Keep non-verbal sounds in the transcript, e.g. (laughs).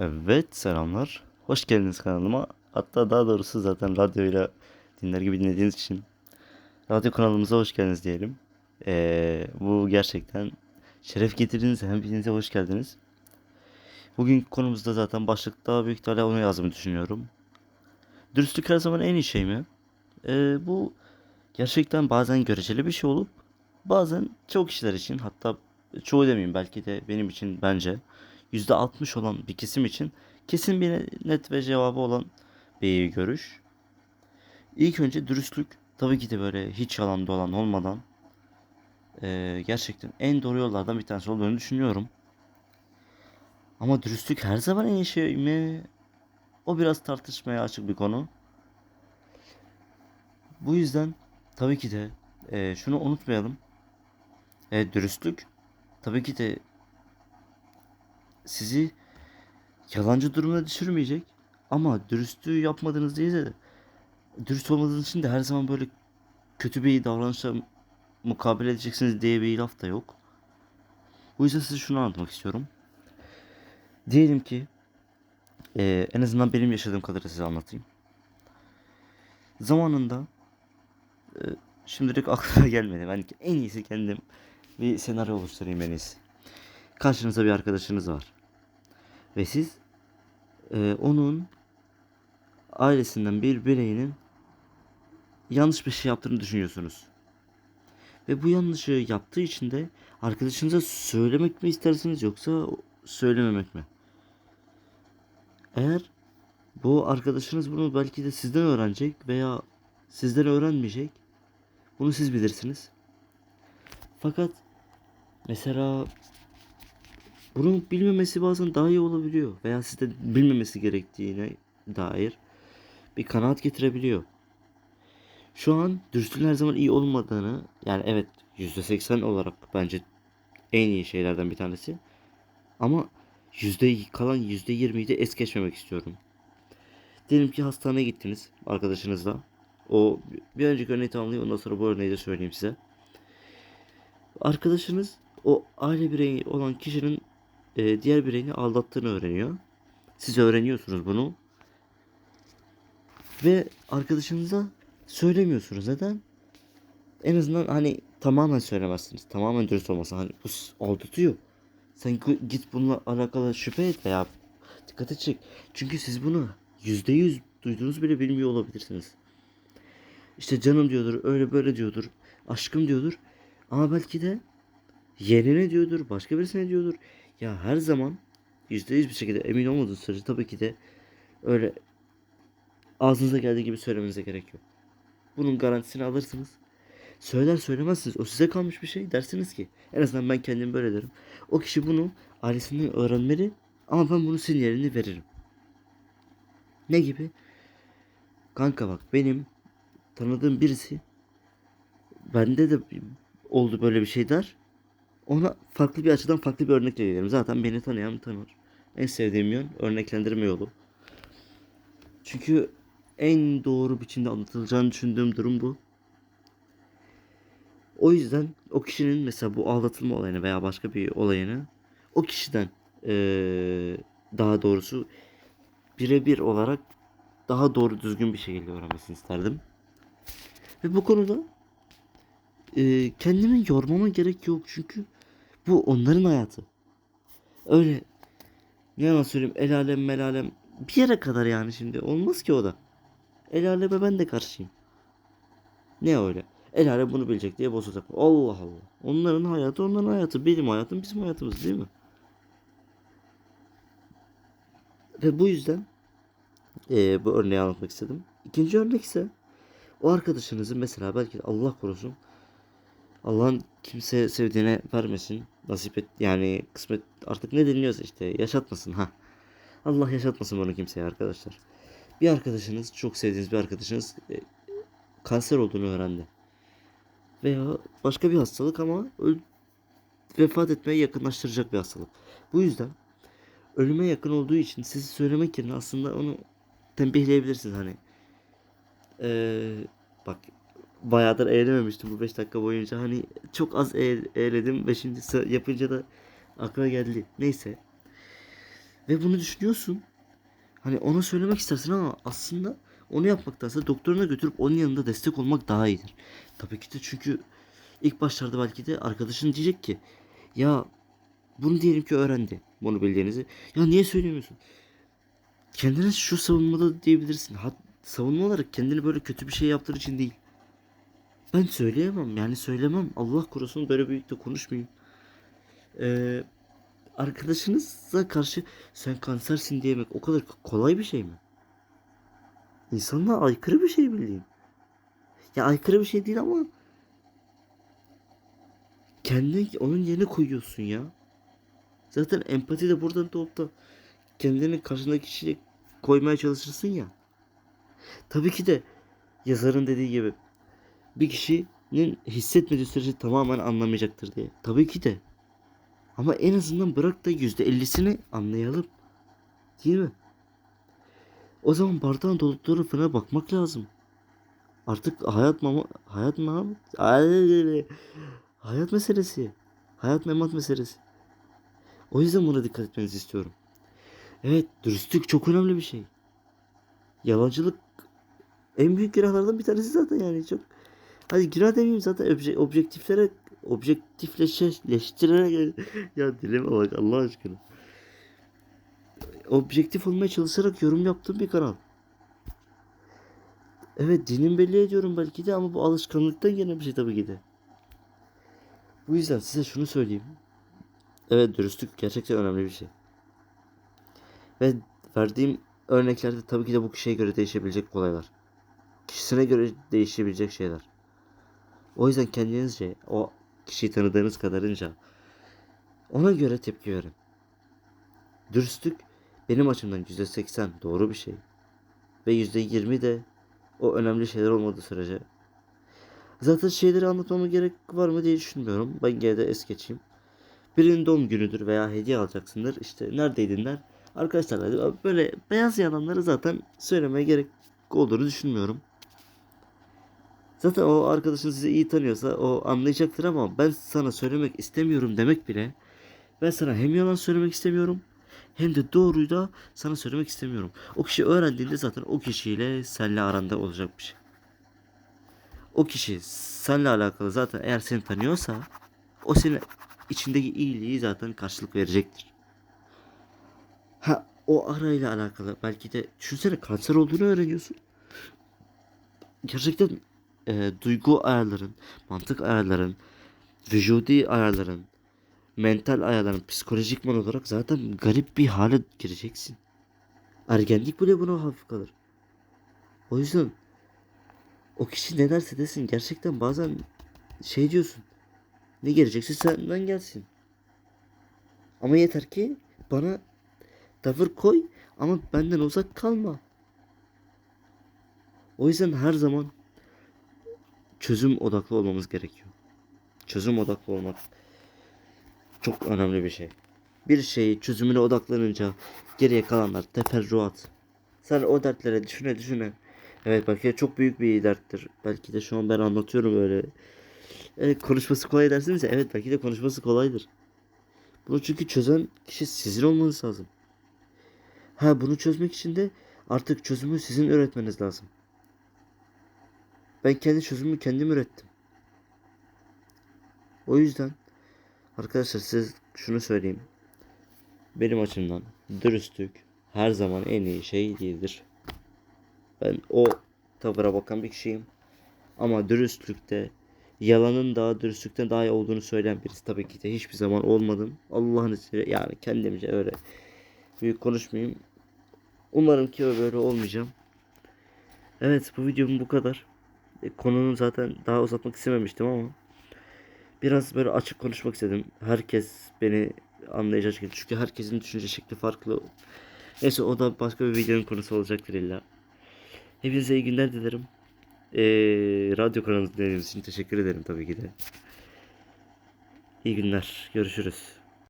Evet selamlar. Hoş geldiniz kanalıma. Hatta daha doğrusu zaten radyoyla dinler gibi dinlediğiniz için radyo kanalımıza hoş geldiniz diyelim. Ee, bu gerçekten şeref getirdiniz. Hepinize hoş geldiniz. Bugünkü konumuzda zaten başlıkta büyük ihtimalle onu yazmayı düşünüyorum. Dürüstlük her zaman en iyi şey mi? Ee, bu gerçekten bazen göreceli bir şey olup bazen çok kişiler için hatta çoğu demeyeyim belki de benim için bence %60 olan bir kesim için kesin bir net ve cevabı olan bir görüş. İlk önce dürüstlük tabii ki de böyle hiç yalan dolan olmadan eee, gerçekten en doğru yollardan bir tanesi olduğunu düşünüyorum. Ama dürüstlük her zaman en iyi şey mi? O biraz tartışmaya açık bir konu. Bu yüzden tabii ki de eee, şunu unutmayalım. E, dürüstlük tabii ki de sizi yalancı durumuna düşürmeyecek. Ama dürüstlüğü yapmadığınız değil de dürüst olmadığınız için de her zaman böyle kötü bir davranışla mukabele edeceksiniz diye bir laf da yok. Bu yüzden size şunu anlatmak istiyorum. Diyelim ki eee, en azından benim yaşadığım kadarıyla size anlatayım. Zamanında eee, şimdilik (laughs) aklıma gelmedi. Ben en iyisi kendim bir senaryo oluşturayım en iyisi. Karşınızda bir arkadaşınız var. Ve siz e, onun ailesinden bir bireyinin yanlış bir şey yaptığını düşünüyorsunuz. Ve bu yanlışı yaptığı için de arkadaşınıza söylemek mi istersiniz yoksa söylememek mi? Eğer bu arkadaşınız bunu belki de sizden öğrenecek veya sizden öğrenmeyecek. Bunu siz bilirsiniz. Fakat mesela bunun bilmemesi bazen daha iyi olabiliyor veya sizde bilmemesi gerektiğine dair bir kanaat getirebiliyor. Şu an dürüstlüğün her zaman iyi olmadığını yani evet %80 olarak bence en iyi şeylerden bir tanesi. Ama yüzde kalan %20'yi de es geçmemek istiyorum. Diyelim ki hastaneye gittiniz arkadaşınızla. O bir önceki örneği tamamlayayım ondan sonra bu örneği de söyleyeyim size. Arkadaşınız o aile bireyi olan kişinin e, diğer bireyini aldattığını öğreniyor. Siz öğreniyorsunuz bunu. Ve arkadaşınıza söylemiyorsunuz. Neden? En azından hani tamamen söylemezsiniz. Tamamen dürüst olmasın. Hani bu aldatıyor. Sen git bununla alakalı şüphe et veya dikkate çek. Çünkü siz bunu yüzde yüz duyduğunuz bile bilmiyor olabilirsiniz. İşte canım diyordur, öyle böyle diyordur, aşkım diyordur. Ama belki de yerine diyordur, başka birisine diyordur. Ya her zaman yüzde yüz bir şekilde emin olmadığınız sürece tabii ki de öyle ağzınıza geldiği gibi söylemenize gerek yok. Bunun garantisini alırsınız. Söyler söylemezsiniz. O size kalmış bir şey. Dersiniz ki en azından ben kendim böyle derim. O kişi bunu ailesinden öğrenmeli ama ben bunu sizin yerine veririm. Ne gibi? Kanka bak benim tanıdığım birisi bende de oldu böyle bir şey der. Ona farklı bir açıdan farklı bir örnekle gelirim. Zaten beni tanıyan tanır. En sevdiğim yön örneklendirme yolu. Çünkü en doğru biçimde anlatılacağını düşündüğüm durum bu. O yüzden o kişinin mesela bu aldatılma olayını veya başka bir olayını o kişiden eee, daha doğrusu birebir olarak daha doğru düzgün bir şekilde öğrenmesini isterdim. Ve bu konuda eee kendimi yormama gerek yok çünkü bu onların hayatı. Öyle ne yalan söyleyeyim el alem mel alem bir yere kadar yani şimdi olmaz ki o da. El aleme ben de karşıyım. Ne öyle? El alem bunu bilecek diye bozacak. Allah Allah. Onların hayatı onların hayatı. Benim hayatım bizim hayatımız değil mi? Ve bu yüzden eee, bu örneği anlatmak istedim. İkinci örnek ise o arkadaşınızın mesela belki Allah korusun Allah'ın kimse sevdiğine vermesin. Nasip et yani kısmet artık ne deniliyorsa işte yaşatmasın ha. Allah yaşatmasın bunu kimseye arkadaşlar. Bir arkadaşınız çok sevdiğiniz bir arkadaşınız e, kanser olduğunu öğrendi. Veya başka bir hastalık ama vefat etmeye yakınlaştıracak bir hastalık. Bu yüzden ölüme yakın olduğu için sizi söylemek yerine aslında onu tembihleyebilirsiniz hani. Ee, bak bayağıdır eğlememiştim bu 5 dakika boyunca. Hani çok az eğ- eğledim ve şimdi yapınca da akla geldi. Neyse. Ve bunu düşünüyorsun. Hani ona söylemek istersin ama aslında onu yapmaktansa doktoruna götürüp onun yanında destek olmak daha iyidir. Tabii ki de çünkü ilk başlarda belki de arkadaşın diyecek ki ya bunu diyelim ki öğrendi bunu bildiğinizi. Ya niye söylemiyorsun? Kendine şu savunmada diyebilirsin. Ha, savunma olarak kendini böyle kötü bir şey yaptığın için değil. Ben söyleyemem yani söylemem. Allah korusun böyle büyük de konuşmayayım. Ee, arkadaşınıza karşı sen kansersin diyemek o kadar kolay bir şey mi? İnsanlığa aykırı bir şey bildiğin. Ya aykırı bir şey değil ama kendini onun yerine koyuyorsun ya. Zaten empati de buradan doğup da kendini karşındaki kişiye koymaya çalışırsın ya. Tabii ki de yazarın dediği gibi bir kişinin hissetmediği sürece tamamen anlamayacaktır diye. Tabii ki de. Ama en azından bırak da yüzde ellisini anlayalım. Değil mi? O zaman bardağın dolu tarafına bakmak lazım. Artık hayat mama hayat mı hayat meselesi. Hayat memat meselesi. O yüzden buna dikkat etmenizi istiyorum. Evet, dürüstlük çok önemli bir şey. Yalancılık en büyük günahlardan bir tanesi zaten yani çok. Hadi günah demeyeyim zaten obje, objektiflere objektifleştirerek (laughs) ya dilime bak Allah aşkına. Objektif olmaya çalışarak yorum yaptığım bir kanal. Evet dinim belli ediyorum belki de ama bu alışkanlıktan gelen bir şey tabii ki de. Bu yüzden size şunu söyleyeyim. Evet dürüstlük gerçekten önemli bir şey. Ve verdiğim örneklerde tabii ki de bu kişiye göre değişebilecek olaylar. Kişisine göre değişebilecek şeyler. O yüzden kendinizce o kişiyi tanıdığınız kadarınca ona göre tepki verin. Dürüstlük benim açımdan %80 doğru bir şey. Ve %20 de o önemli şeyler olmadığı sürece. Zaten şeyleri anlatmama gerek var mı diye düşünmüyorum. Ben gene de es geçeyim. Birinin doğum günüdür veya hediye alacaksındır. İşte neredeydin der. Arkadaşlar böyle beyaz yalanları zaten söylemeye gerek olduğunu düşünmüyorum. Zaten o arkadaşın sizi iyi tanıyorsa o anlayacaktır ama ben sana söylemek istemiyorum demek bile ben sana hem yalan söylemek istemiyorum hem de doğruyu da sana söylemek istemiyorum. O kişi öğrendiğinde zaten o kişiyle seninle aranda olacak bir şey. O kişi seninle alakalı zaten eğer seni tanıyorsa o senin içindeki iyiliği zaten karşılık verecektir. Ha o arayla alakalı belki de düşünsene kanser olduğunu öğreniyorsun. Gerçekten e, duygu ayarların, mantık ayarların, vücudi ayarların, mental ayarların psikolojikman olarak zaten garip bir hale gireceksin. Ergenlik bile buna hafif kalır. O yüzden o kişi ne derse desin gerçekten bazen şey diyorsun. Ne gelecekse senden gelsin. Ama yeter ki bana tavır koy ama benden uzak kalma. O yüzden her zaman çözüm odaklı olmamız gerekiyor. Çözüm odaklı olmak çok önemli bir şey. Bir şeyi çözümüne odaklanınca geriye kalanlar teferruat. Sen o dertlere düşüne düşüne. Evet belki de çok büyük bir derttir. Belki de şu an ben anlatıyorum öyle. Evet, konuşması kolay dersiniz ya. Evet belki de konuşması kolaydır. Bunu çünkü çözen kişi sizin olmanız lazım. Ha bunu çözmek için de artık çözümü sizin üretmeniz lazım. Ben kendi çözümümü kendim ürettim. O yüzden arkadaşlar size şunu söyleyeyim. Benim açımdan dürüstlük her zaman en iyi şey değildir. Ben o tavıra bakan bir kişiyim. Ama dürüstlükte yalanın daha dürüstlükten daha iyi olduğunu söyleyen birisi tabii ki de hiçbir zaman olmadım. Allah'ın izniyle yani kendimce öyle büyük konuşmayayım. Umarım ki böyle olmayacağım. Evet bu videom bu kadar. E, konunun zaten daha uzatmak istememiştim ama biraz böyle açık konuşmak istedim. Herkes beni anlayacak şekilde. Çünkü herkesin düşünce şekli farklı. Neyse o da başka bir videonun konusu olacaktır illa. Hepinize iyi günler dilerim. Ee, radyo kanalımızı dinlediğiniz için teşekkür ederim tabii ki de. İyi günler. Görüşürüz.